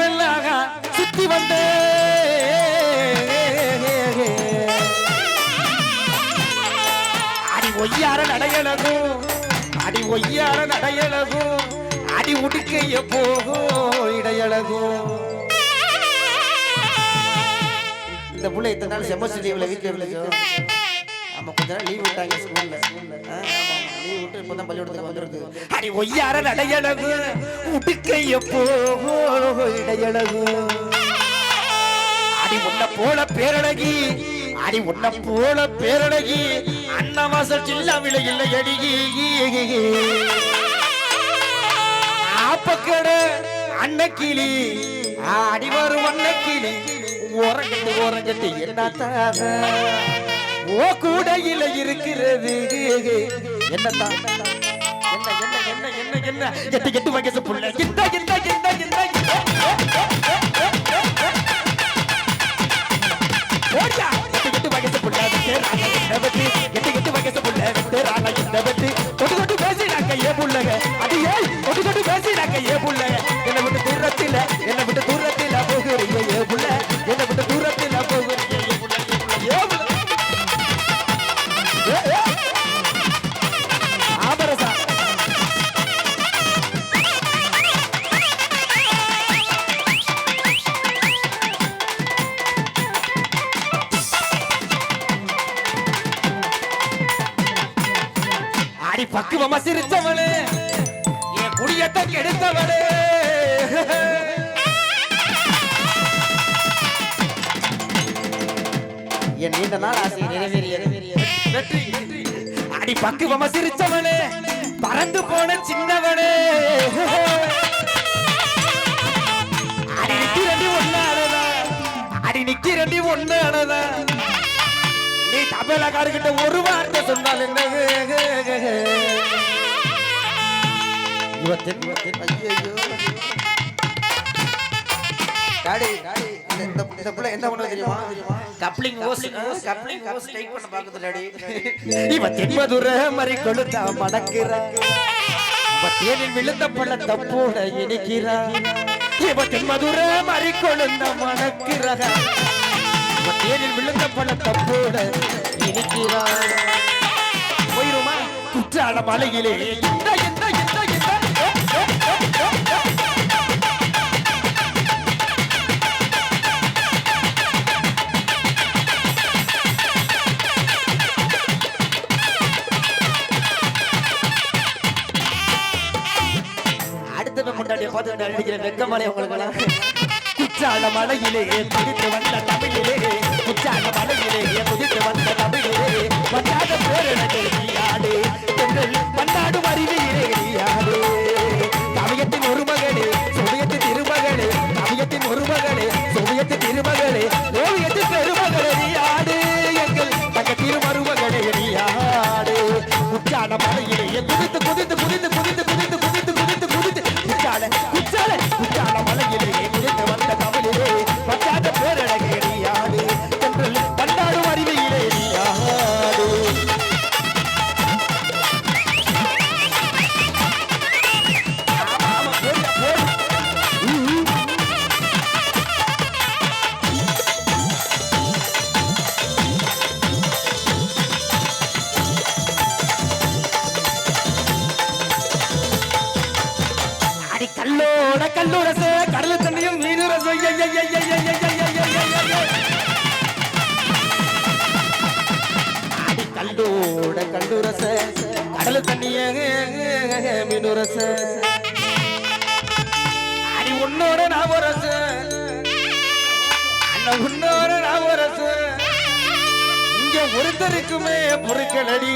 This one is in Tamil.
மெல்லாக சுத்தி வந்தே. அடி ஒய்யார நடையழகும். அடி ஒய்யார நடையழகும். அடி உடுக்கைய போகும் இடையழகும். இந்த பிள்ளை இத்தனை நாள் செமஸ்டர் லீவ்ல வீட்டுல இருந்துச்சு? ஆமா கொஞ்ச நாள் லீவ் விட்டாங்க ஸ்கூல்ல லீவ் விட்டு இப்பதான் பள்ளிக்கூடத்துக்கு வந்திருக்கு. அடி ஒய்யார நடையழகு. உடுக்கைய போகும் இடையழகு. அடி உன்ன போல பேரழகி. அடி உன்ன போல பேரழகி. அன்னவாசல் சில்ல இல்லை அடிகி ஆப்பக்கட அன்னக்கிளி. அடி வரும் அன்னக்கிளி. ஓரங்கட்டு ஓரங்கட்டு என்னத்தான் ஓ கூடையில இருக்கிறது. என்னதான் என்ன என்ன என்ன என்ன என்ன? எட்டு எட்டு வயசு புள்ள. இந்த இந்த இந்த இந்த ஓடியா? எட்டு எட்டு வயசு புள்ள. விட்டு இந்த வெட்டி. எட்டு எட்டு வயசு புள்ள. விட்டு இந்த வெட்டி. கொட்டு கொட்டு பேசினாங்க ஏ புள்ளக அது ஏய் தொட்டு பேசினாங்க ஏ புள்ளக என்னை விட்டு தூரத்தில என்னை விட்டு அடி பக்குவமா சிரிச்சவளே. என் குடியத்தை கெடுத்தவளே. என் நீண்ட நாள் ஆசை நிறைவேறியது. வெற்றி. அடி பக்குவமா சிரிச்சவளே. பறந்து போன சின்னவனே அடி நிக்கிறண்டி ஒன்னானதா அடி நிக்கிறண்டி ஒன்னானதா நீ தபேலக்காரர்கிட்ட ஒரு வார்த்தை சொன்னால் என்ன? இவ தென் ஐயோ டாடி டாடி இந்த இந்த இந்த புள்ள என்ன பண்ண தெரியுமா? Coupling hose coupling hose type பண்ண பாக்குது டாடி. இவ தென்மதுர மறி கொளுத்தா மடக்குறா இவ தேனில் விழுந்த பழத்த போல இனிக்கிறா இவ தென்மதுர மறி கொழுந்த மணக்கிறா. தேரில் விழுந்த பல தப்போட இருக்கிறார் போயிருமா? குற்றால மலையிலே. இந்த இந்த இந்த இந்த. முன்னாடி பார்த்து அடிக்கிற வெக்கமலை உங்களுக்கு குற்றால மலையிலே துடித்து வந்த தமிழிலே குற்றால மலையிலே துடித்து வந்த தமிழிலே வந்தாத பேரழகே நீயாடு எங்கள் பன்னாடு வருவியிலே நீயாடு. கவியத்தின் ஒரு மகளே சோவியத்தின் திருமகளே கவியத்தின் ஒரு மகளே சோவியத்தின் திருமகளே ஓவியத்தின் பெருமகளே நீயாடு. எங்கள் தங்க திருமருமகளே நீயாடு. குற்றால மலையிலே குதித்து குதித்து குதித்து குதித்து முள்ளு ரச கடல் தண்ணியும் மீனு ரசம் கண்டோட கண்டு ரச கடல் தண்ணிய மீனு ரச அடி உன்னோட நான் ரச அண்ணன் உன்னோட நான் ரச இங்க ஒருத்தருக்குமே பொருட்கள் அடி